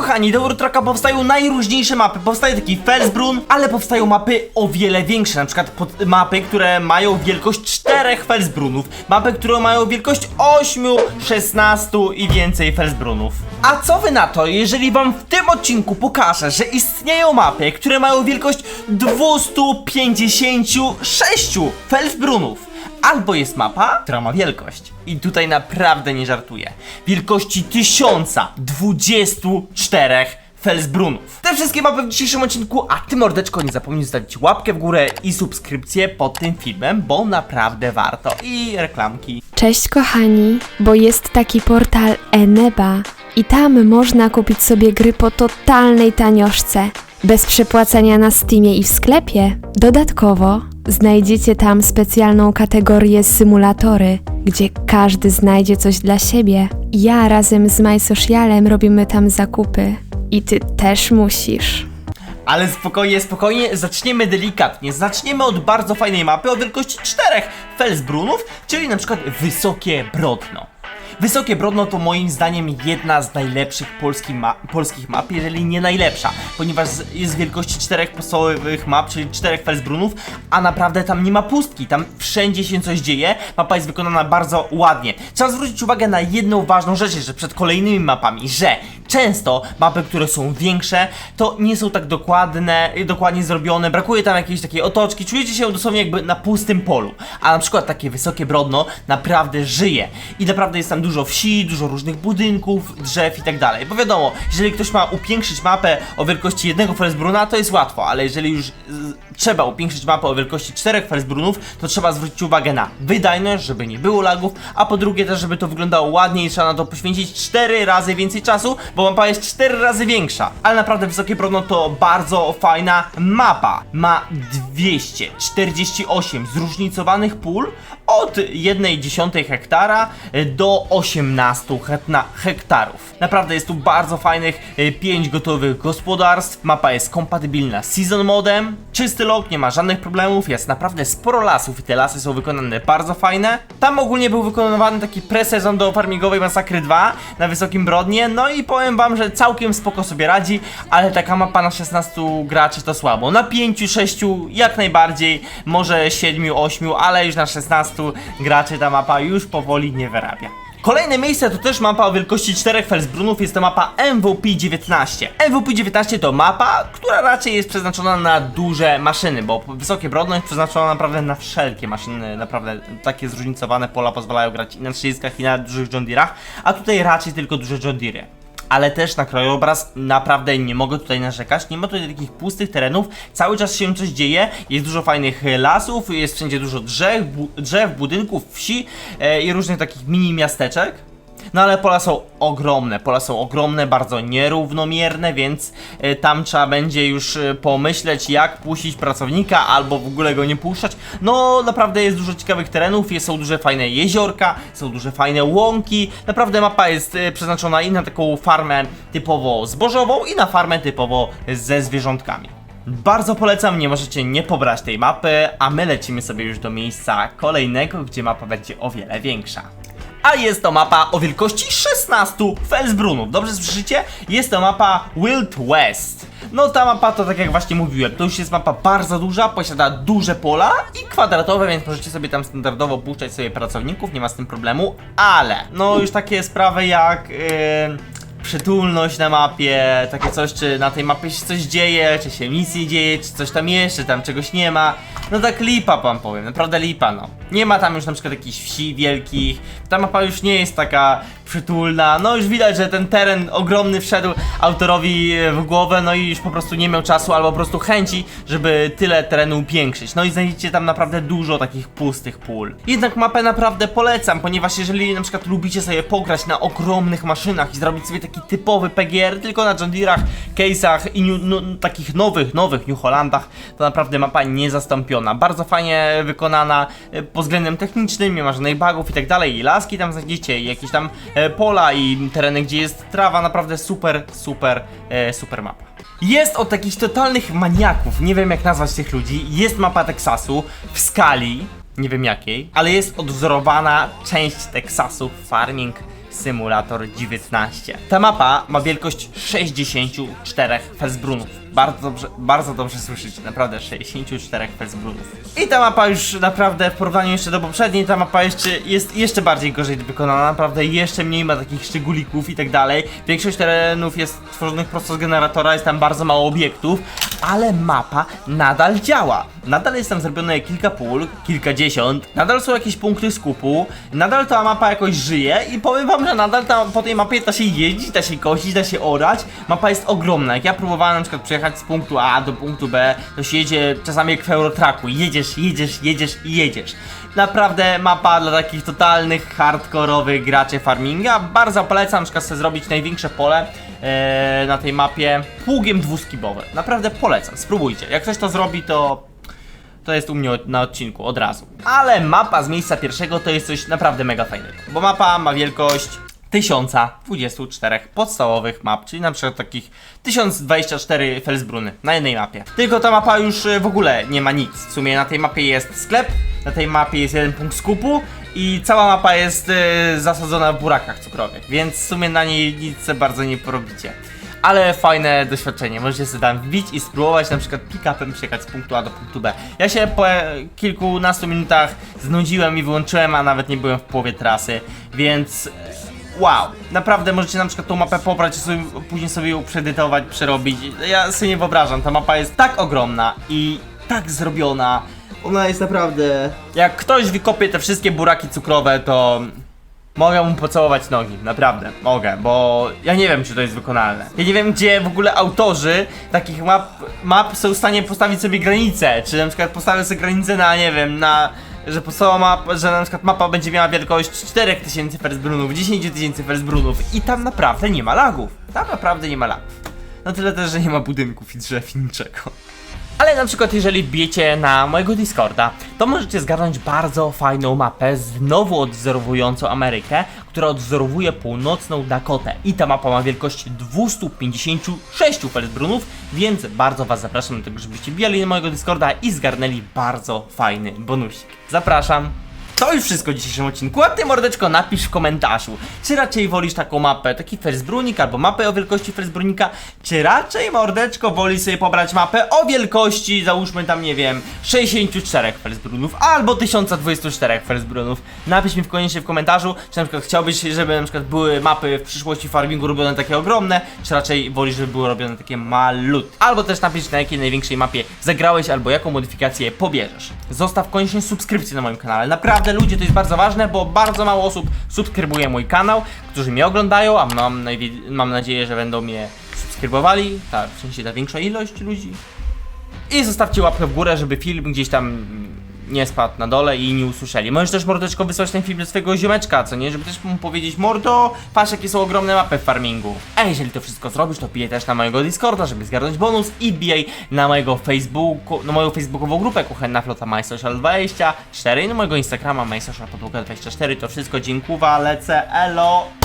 Kochani, do Eurotracka powstają najróżniejsze mapy. Powstaje taki Felsbrun, ale powstają mapy o wiele większe. Na przykład mapy, które mają wielkość 4 Felsbrunów. Mapy, które mają wielkość 8, 16 i więcej Felsbrunów. A co wy na to, jeżeli wam w tym odcinku pokażę, że istnieją mapy, które mają wielkość 256 Felsbrunów? Albo jest mapa, która ma wielkość. I tutaj naprawdę nie żartuję. Wielkości 1024 Felsbrunów. Te wszystkie mapy w dzisiejszym odcinku, a ty mordeczko nie zapomnij zostawić łapkę w górę i subskrypcję pod tym filmem, bo naprawdę warto. I reklamki. Cześć kochani, bo jest taki portal Eneba i tam można kupić sobie gry po totalnej tanioszce, bez przepłacania na Steamie i w sklepie. Dodatkowo znajdziecie tam specjalną kategorię symulatory, gdzie każdy znajdzie coś dla siebie. Ja razem z MySocialem robimy tam zakupy i ty też musisz. Ale spokojnie, spokojnie, zaczniemy delikatnie. Zaczniemy od bardzo fajnej mapy o wielkości czterech Felsbrunów, czyli na przykład Wysokie Brodno. Wysokie Brodno to moim zdaniem jedna z najlepszych polskich, ma polskich map, jeżeli nie najlepsza, ponieważ jest wielkości czterech podstawowych map, czyli czterech Felsbrunów, a naprawdę tam nie ma pustki, tam wszędzie się coś dzieje, mapa jest wykonana bardzo ładnie. Trzeba zwrócić uwagę na jedną ważną rzecz jeszcze przed kolejnymi mapami, że często mapy, które są większe, to nie są tak dokładne, dokładnie zrobione, brakuje tam jakiejś takiej otoczki, czujecie się dosłownie jakby na pustym polu. A na przykład takie wysokie Brodno naprawdę żyje i naprawdę jest tam dużo wsi, dużo różnych budynków, drzew i tak dalej. Bo wiadomo, jeżeli ktoś ma upiększyć mapę o wielkości jednego Felsbruna, to jest łatwo, ale jeżeli już y, trzeba upiększyć mapę o wielkości czterech Felsbrunów, to trzeba zwrócić uwagę na wydajność, żeby nie było lagów, a po drugie też, żeby to wyglądało ładnie i trzeba na to poświęcić 4 razy więcej czasu, bo mapa jest 4 razy większa. Ale naprawdę Wysokie Brodno to bardzo fajna mapa. Ma 248 zróżnicowanych pól od 1,1 hektara do 18 hetna- hektarów. Naprawdę jest tu bardzo fajnych 5 gotowych gospodarstw. Mapa jest kompatybilna z Season modem. Czysty log, nie ma żadnych problemów. Jest naprawdę sporo lasów i te lasy są wykonane bardzo fajne. Tam ogólnie był wykonywany taki presezon do farmingowej masakry 2 na Wysokim Brodnie. No i powiem wam, że całkiem spoko sobie radzi, ale taka mapa na 16 graczy to słabo. Na 5, 6 jak najbardziej, może 7, 8, ale już na 16 graczy ta mapa już powoli nie wyrabia. Kolejne miejsce to też mapa o wielkości 4 Felsbrunów, jest to mapa MVP-19. MVP-19 to mapa, która raczej jest przeznaczona na duże maszyny, bo Wysokie Brodno jest przeznaczona naprawdę na wszelkie maszyny, naprawdę takie zróżnicowane pola pozwalają grać i na 30 i na dużych John Deere'ach, a tutaj raczej tylko duże John Deere ale też na krajobraz naprawdę nie mogę tutaj narzekać. Nie ma tutaj takich pustych terenów, cały czas się coś dzieje, jest dużo fajnych e, lasów, jest wszędzie dużo drzew, bu drzew budynków, wsi e, i różnych takich mini miasteczek. No ale pola są ogromne, pola są ogromne, bardzo nierównomierne, więc e, tam trzeba będzie już e, pomyśleć jak puścić pracownika albo w ogóle go nie puszczać. No naprawdę jest dużo ciekawych terenów, jest, są duże fajne jeziorka, są duże fajne łąki. Naprawdę mapa jest e, przeznaczona i na taką farmę typowo zbożową i na farmę typowo ze zwierzątkami. Bardzo polecam, nie możecie nie pobrać tej mapy, a my lecimy sobie już do miejsca kolejnego, gdzie mapa będzie o wiele większa. A jest to mapa o wielkości 16 Felsbrunów. Dobrze słyszycie? Jest to mapa Wild West. No ta mapa to tak jak właśnie mówiłem, to już jest mapa bardzo duża, posiada duże pola i kwadratowe, więc możecie sobie tam standardowo puszczać sobie pracowników, nie ma z tym problemu, ale no już takie sprawy jak... Yy przytulność na mapie, takie coś, czy na tej mapie się coś dzieje, czy się nic nie dzieje, czy coś tam jest, czy tam czegoś nie ma. No tak lipa wam powiem, naprawdę lipa no. Nie ma tam już na przykład jakichś wsi wielkich, ta mapa już nie jest taka przytulna, no już widać, że ten teren ogromny wszedł autorowi e, w głowę, no i już po prostu nie miał czasu albo po prostu chęci, żeby tyle terenu upiększyć. No i znajdziecie tam naprawdę dużo takich pustych pól. Jednak mapę naprawdę polecam, ponieważ jeżeli na przykład lubicie sobie pograć na ogromnych maszynach i zrobić sobie taki typowy PGR tylko na John Deere'ach, case'ach i new, no, takich nowych, nowych New Hollandach, to naprawdę mapa niezastąpiona. Bardzo fajnie wykonana e, pod względem technicznym, nie ma żadnych bugów i tak dalej. I laski tam znajdziecie, i jakieś tam e, pola i tereny, gdzie jest trawa, naprawdę super, super, e, super mapa. Jest od takich totalnych maniaków, nie wiem jak nazwać tych ludzi, jest mapa Teksasu w skali, nie wiem jakiej, ale jest odwzorowana część Teksasu, farming Simulator 19. Ta mapa ma wielkość 64 Felsbrunów. Bardzo dobrze, bardzo dobrze słyszycie, naprawdę 64 Felsbrunów. I ta mapa już naprawdę w porównaniu jeszcze do poprzedniej, ta mapa jeszcze jest jeszcze bardziej gorzej wykonana, naprawdę jeszcze mniej ma takich szczególików i tak dalej. Większość terenów jest tworzonych prosto z generatora, jest tam bardzo mało obiektów, ale mapa nadal działa. Nadal jest tam zrobione kilka pól, kilkadziesiąt, nadal są jakieś punkty skupu, nadal ta mapa jakoś żyje i powiem wam, że nadal tam po tej mapie da się jeździć, da się kosić, da się orać. Mapa jest ogromna. Jak ja próbowałem na przykład przejechać z punktu A do punktu B, to się jedzie czasami jak w Eurotraku. Jedziesz, jedziesz, jedziesz i jedziesz. Naprawdę mapa dla takich totalnych, hardkorowych graczy farminga. Bardzo polecam na przykład sobie zrobić największe pole e, na tej mapie pługiem dwuskibowym. Naprawdę polecam, spróbujcie. Jak ktoś to zrobi, to to jest u mnie na odcinku od razu. Ale mapa z miejsca pierwszego to jest coś naprawdę mega fajnego. Bo mapa ma wielkość 1024 podstawowych map, czyli na przykład takich 1024 Felsbruny na jednej mapie. Tylko ta mapa już y, w ogóle nie ma nic. W sumie na tej mapie jest sklep, na tej mapie jest jeden punkt skupu i cała mapa jest y, zasadzona w burakach cukrowych, więc w sumie na niej nic bardzo nie porobicie ale fajne doświadczenie. Możecie sobie tam wbić i spróbować na przykład pick-upem przyjechać z punktu A do punktu B. Ja się po kilkunastu minutach znudziłem i wyłączyłem, a nawet nie byłem w połowie trasy, więc e, wow. Naprawdę możecie na przykład tą mapę pobrać i sobie, później sobie ją przeedytować, przerobić. Ja sobie nie wyobrażam, ta mapa jest tak ogromna i tak zrobiona. Ona jest naprawdę... Jak ktoś wykopie te wszystkie buraki cukrowe, to Mogę mu pocałować nogi, naprawdę, mogę, bo ja nie wiem, czy to jest wykonalne. Ja nie wiem, gdzie w ogóle autorzy takich map, map są w stanie postawić sobie granice, czy na przykład postawią sobie granicę na, nie wiem, na... Że podstawowa mapa, że na przykład mapa będzie miała wielkość 4000 Fersbrunów, 10 tysięcy Fersbrunów i tam naprawdę nie ma lagów. Tam naprawdę nie ma lagów. No tyle też, że nie ma budynków i drzew i niczego. Ale na przykład jeżeli wbijecie na mojego Discorda, to możecie zgarnąć bardzo fajną mapę, znowu odwzorowującą Amerykę, która odwzorowuje północną Dakotę. I ta mapa ma wielkość 256 Felsbrunów, więc bardzo was zapraszam do tego, żebyście wbijali na mojego Discorda i zgarnęli bardzo fajny bonusik. Zapraszam! To już wszystko w dzisiejszym odcinku, a ty mordeczko napisz w komentarzu, czy raczej wolisz taką mapę, taki Fersbrunik albo mapę o wielkości Fersbrunika, czy raczej mordeczko woli sobie pobrać mapę o wielkości, załóżmy tam, nie wiem, 64 Fersbrunów albo 1024 Fersbrunów. Napisz mi w koniecznie w komentarzu, czy na przykład chciałbyś, żeby na przykład były mapy w przyszłości farmingu robione takie ogromne, czy raczej wolisz, żeby były robione takie malutkie. Albo też napisz na jakiej największej mapie zagrałeś albo jaką modyfikację pobierzesz. Zostaw koniecznie subskrypcję na moim kanale. Naprawdę ludzie, to jest bardzo ważne, bo bardzo mało osób subskrybuje mój kanał, którzy mnie oglądają, a mam, mam nadzieję, że będą mnie subskrybowali, tak, w sensie ta większa ilość ludzi. I zostawcie łapkę w górę, żeby film gdzieś tam nie spadł na dole i nie usłyszeli. Możesz też mordeczko wysłać ten film do swojego ziomeczka, co nie? Żeby też mu powiedzieć, mordo, patrz jakie są ogromne mapy w farmingu. A jeżeli to wszystko zrobisz, to bijaj też na mojego Discorda, żeby zgarnąć bonus i bijaj na mojego Facebooku, na moją facebookową grupę Kuchenna Flota MySocial24 i na mojego Instagrama MySocial Podłoga 24. To wszystko, dziękuję, lecę, elo!